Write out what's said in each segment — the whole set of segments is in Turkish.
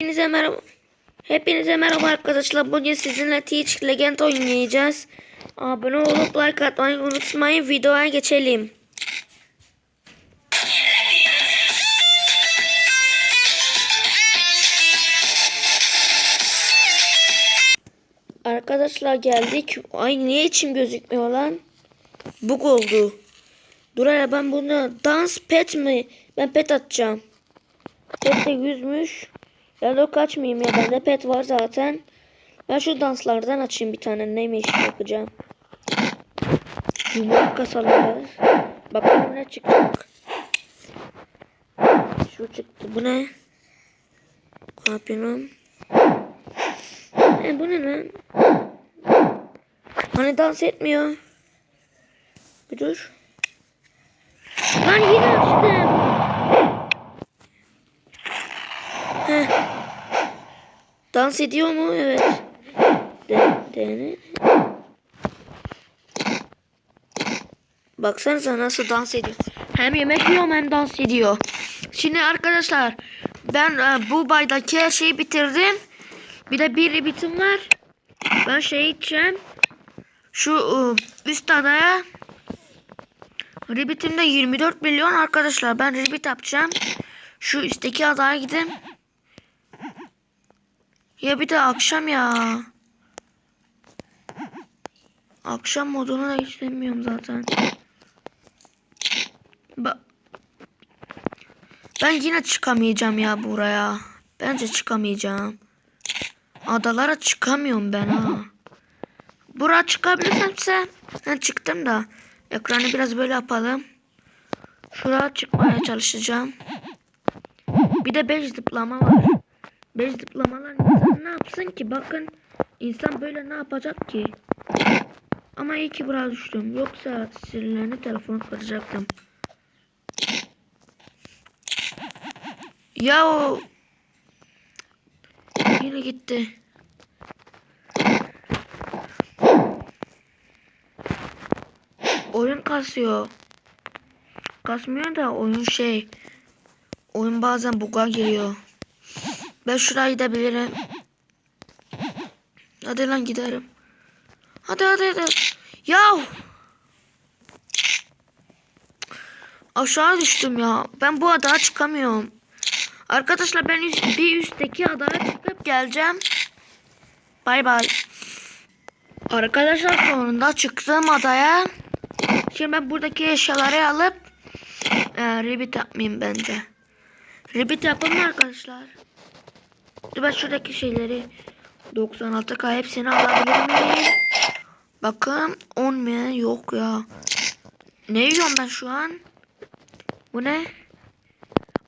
Hepinize merhaba. Hepinize merhaba arkadaşlar. Bugün sizinle Teach Legend oynayacağız. Abone olup like atmayı unutmayın. Videoya geçelim. Arkadaşlar geldik. Ay niye içim gözükmüyor lan? Bug oldu. Dur hele ben bunu dans pet mi? Ben pet atacağım. Pet de yüzmüş. De kaçmayayım ya. Bende pet var zaten. Ben şu danslardan açayım bir tane. Neymiş yapacağım. Yumruk kasaları. Bakalım ne çıkacak. Şu çıktı. Bu ne? Kapyanım. E, bu ne lan? Hani dans etmiyor. Bir dur. Lan yine açtım. Heh. Dans ediyor mu? Evet. De, de, Baksanıza nasıl dans ediyor. Hem yemek yiyor hem dans ediyor. Şimdi arkadaşlar ben e, bu baydaki her şeyi bitirdim. Bir de bir ribitim var. Ben şey içeceğim. Şu e, üst adaya Ribitimde 24 milyon arkadaşlar. Ben ribit yapacağım. Şu üstteki adaya gidin. Ya bir de akşam ya. Akşam modunu da istemiyorum zaten. Ba ben yine çıkamayacağım ya buraya. Bence çıkamayacağım. Adalara çıkamıyorum ben ha. Buraya çıkabilirsemse ben çıktım da. Ekranı biraz böyle yapalım. Şuraya çıkmaya çalışacağım. Bir de 5 zıplama var. 5 zıplamalar insan ne yapsın ki? Bakın insan böyle ne yapacak ki? Ama iyi ki buraya düştüm. Yoksa sinirlerini telefonu kıracaktım. Ya o yine gitti. Oyun kasıyor. Kasmıyor da oyun şey. Oyun bazen buga giriyor. Ben şuraya gidebilirim. Hadi lan giderim. Hadi hadi hadi. Ya. Aşağı düştüm ya. Ben bu adaya çıkamıyorum. Arkadaşlar ben üst, bir üstteki adaya çıkıp geleceğim. Bay bay. Arkadaşlar sonunda çıktım adaya. Şimdi ben buradaki eşyaları alıp e, ribbit yapmayayım bence. Ribbit yapalım arkadaşlar? Dur ben şuradaki şeyleri 96k hepsini alabilir miyim? Bakın 10 mi? Yok ya. Ne yiyorum ben şu an? Bu ne?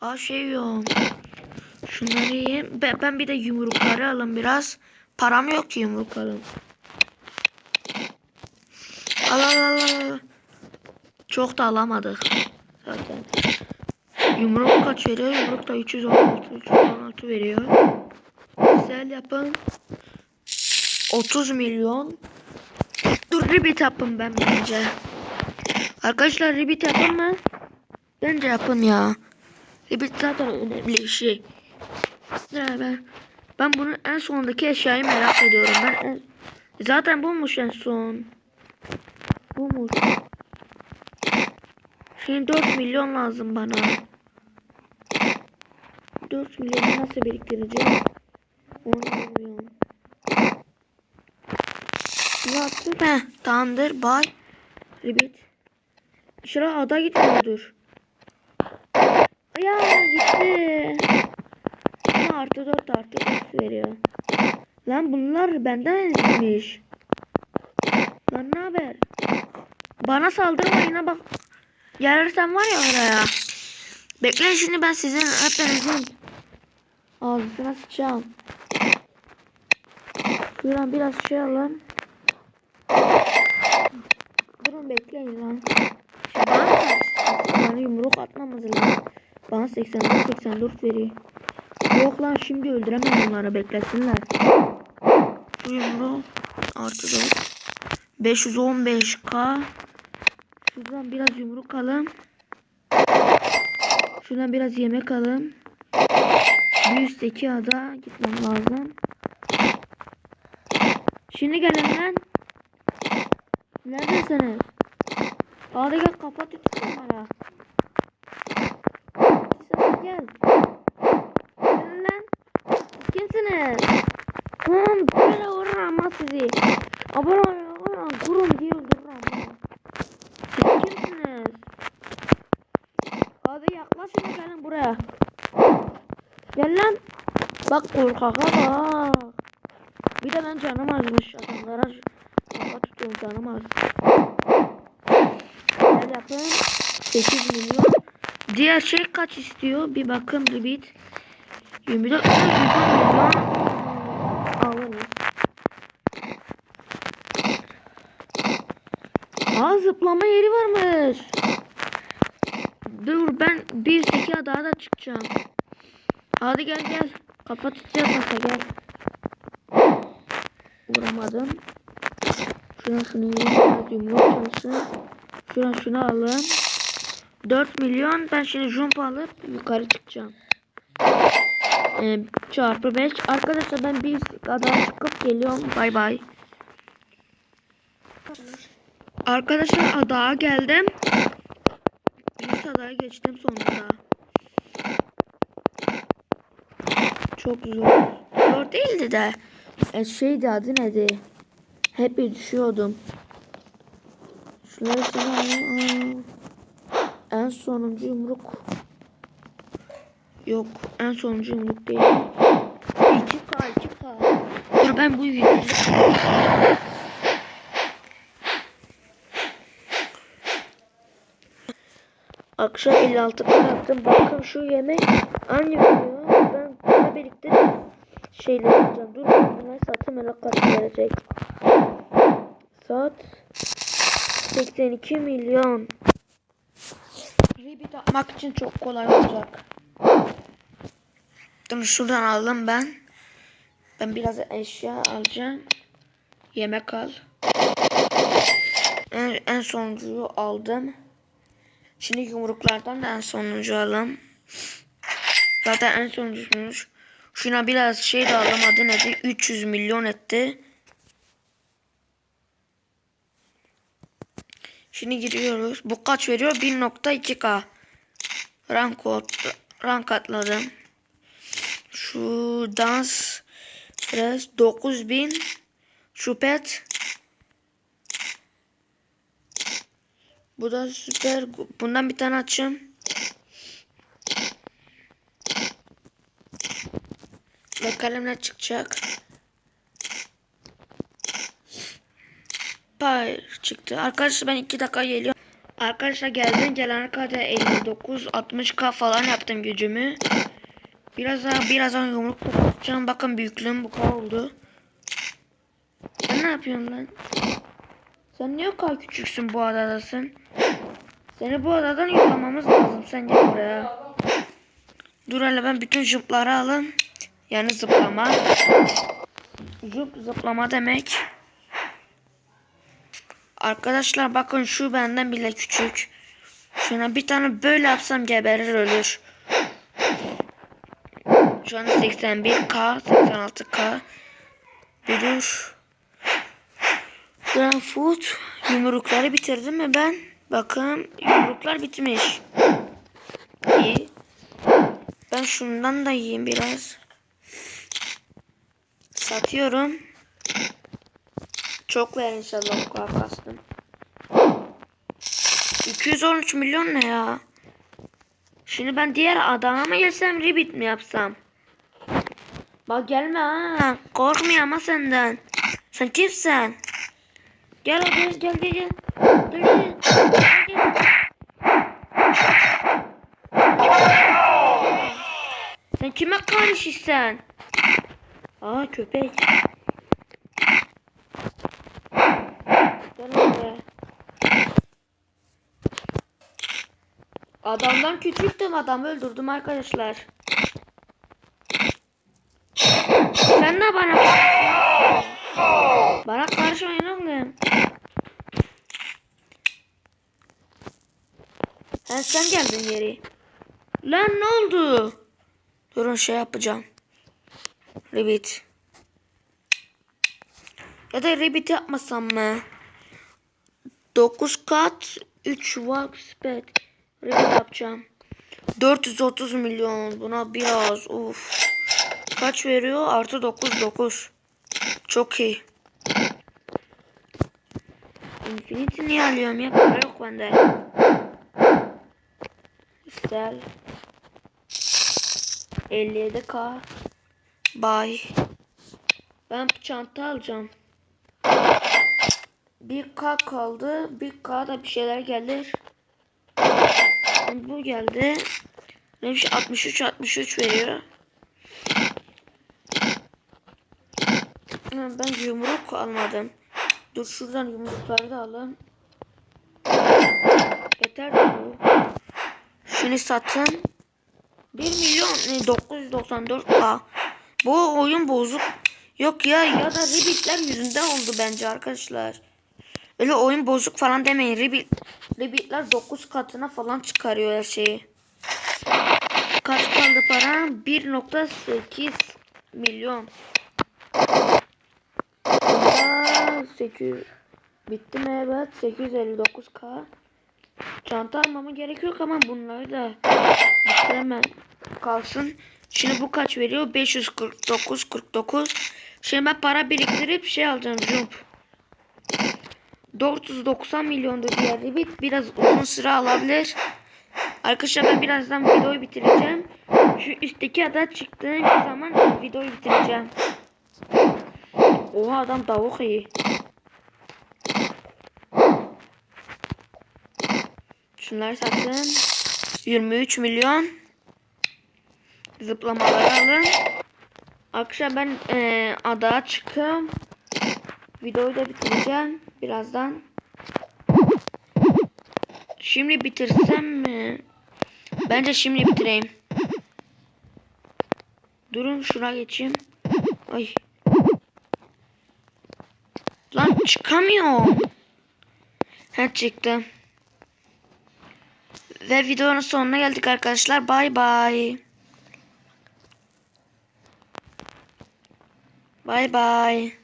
Aa şey yiyorum. Şunları yiyeyim. Ben, ben bir de yumrukları alın biraz. Param yok ki yumruk alın. Al al al al. Çok da alamadık. Zaten. Yumruk kaç veriyor? Yumruk da 316, 316 veriyor. Güzel yapın. 30 milyon. Dur ribit yapın ben bence. Arkadaşlar ribit yapın mı? Bence yapın ya. Ribit zaten önemli şey. Ya ben, ben bunun en sonundaki eşyayı merak ediyorum. Ben en, zaten bulmuş en son. Bulmuş. Şimdi 4 milyon lazım bana. 4 milyon nasıl biriktireceğim? 10 milyon. Ne yaptın? Heh, tamamdır. Bay. Ribit. Şuraya ada gitmiyordur. Ya gitti. Ama artı 4 artı 4 veriyor. Lan bunlar benden ezmiş. Lan ne haber? Bana saldırmayın bak. Yararsan var ya oraya. Bekleyin şimdi ben sizin hepinizin ağzına sıçacağım. Şuradan biraz şey alın. Durun bekleyin lan. Şu bana yumruk atmamız lazım. Bana 84 84 veriyor. Yok lan şimdi öldüremem onları beklesinler. Bu yumruğu artı 4. 515k. Şuradan biraz yumruk alın. Şuradan biraz yemek alın. bir üstteki ada gitmem lazım. Şimdi gelin lan. Neredesiniz? Hadi gel kafa tutsun bana. Sen gel. Gelin lan. Kimsiniz? Tamam böyle vururum ama sizi. Abone olun. Kurum diye öldürürüm. Siz kimsiniz? Hadi yaklaşın gelin buraya. Gel lan. Bak korkaka bak. Bir de ben canım azmış. Adamlara kafa tutuyorum canım az. Gel yapın. 8 milyon. Diğer şey kaç istiyor? Bir bakın limit. 24 milyon alırız. Aa zıplama yeri varmış. Dur ben bir üstteki adaya da çıkacağım. Hadi gel gel. Kafa tutacağız gel. Vuramadım. Şuna şunu yiyeyim. Yumruk. Şuna şunu alın. 4 milyon. Ben şimdi jump alıp yukarı çıkacağım. Ee, çarpı 5. Arkadaşlar ben bir adaya çıkıp geliyorum. Bay bay. Arkadaşlar adaya geldim. Üst adaya geçtim sonunda. Çok zor. Zor değildi de. E, şeydi adı neydi? Hep bir düşüyordum. Şunları. Aa. En sonuncu yumruk. Yok en sonuncu yumruk değil. 2K 2K. Dur ben bu videoyu Akşam 56 kan yaptım. Bakın şu yemek aynı veriyor. Ben birlikte şeyler yapacağım. Dur buna satım öyle kaç verecek. Saat 82 milyon. Ribit atmak için çok kolay olacak. Dur şuradan aldım ben. Ben biraz eşya alacağım. Yemek al. En, en sonuncuyu aldım. Şimdi yumruklardan da en sonuncu alalım. Zaten en sonuncuymuş. Şuna biraz şey de alalım. Adı nedir? 300 milyon etti. Şimdi giriyoruz. Bu kaç veriyor? 1.2k. Rank, rank atladım. Şu dans biraz 9000 şu pet Bu da süper. Bundan bir tane açayım. Bakalım ne çıkacak. Pay çıktı. Arkadaşlar ben 2 dakika geliyorum. Arkadaşlar geldim gelene kadar 59 60k falan yaptım gücümü. Biraz daha birazdan yumruk tutacağım. Bakın büyüklüğüm bu kadar oldu. Sen ne yapıyorsun lan? Sen niye o kadar küçüksün bu adadasın? Seni bu adadan yollamamız lazım. Sen gel buraya. Dur hele ben bütün jupları alın. Yani zıplama. Jup zıplama demek. Arkadaşlar bakın şu benden bile küçük. Şuna bir tane böyle yapsam geberir ölür. Şu an 81k 86k. Bir dur. Ben food yumrukları bitirdim mi ben? Bakın yumruklar bitmiş. İyi. Ben şundan da yiyeyim biraz. Satıyorum. Çok ver inşallah bu kadar kastım. 213 milyon ne ya? Şimdi ben diğer adama mı gelsem ribit mi yapsam? Bak gelme ha. Korkmuyor ama senden. Sen kimsin? Gel hadi gel gel gel. Gel, gel. Sen kime karışırsan? Aa köpek. Gel. Adamdan küçüktüm adamı öldürdüm arkadaşlar. Sen de bana bana karışmayın oğlum. Ha sen geldin geri. Lan ne oldu? Durun şey yapacağım. Rabbit. Ya da Rabbit yapmasam mı? 9 kat 3 warp speed. Rabbit yapacağım. 430 milyon. Buna biraz. Uf. Kaç veriyor? Artı 9 9. Çok iyi. Infinity niye alıyorum ya? Para yok bende. Sel. 57k. Bay. Ben çanta alacağım. 1k kaldı. 1k da bir şeyler gelir. Bu geldi. Neymiş 63 63 veriyor. Ben yumruk almadım. Dur şuradan yumrukları da alalım. Yeter bu. Şunu satın. 1 milyon e, 994 k. Bu oyun bozuk. Yok ya ya da Rabbit'ler yüzünden oldu bence arkadaşlar. Öyle oyun bozuk falan demeyin. Rabbit, Rabbit'ler 9 katına falan çıkarıyor her şeyi. Kaç kaldı para? 1.8 milyon. Bunda 800 bitti mi evet 859k. Çanta almama gerek yok ama bunları da bitiremem kalsın. Şimdi bu kaç veriyor? 549 49. Şimdi ben para biriktirip şey alacağım jump. 490 milyondu diğer Rabbit. Biraz uzun süre alabilir. Arkadaşlar ben birazdan videoyu bitireceğim. Şu üstteki ada çıktığım zaman videoyu bitireceğim. Oha adam tavuk iyi. Şunları satın. 23 milyon. Zıplamaları alın. Akşam ben eee adaya çıkıyorum. Videoyu da bitireceğim birazdan. Şimdi bitirsem mi? Bence şimdi bitireyim. Durun şuna geçeyim. Ay. Lan çıkamıyorum. Ha çıktım. Ve videonun sonuna geldik arkadaşlar. Bay bay. Bay bay.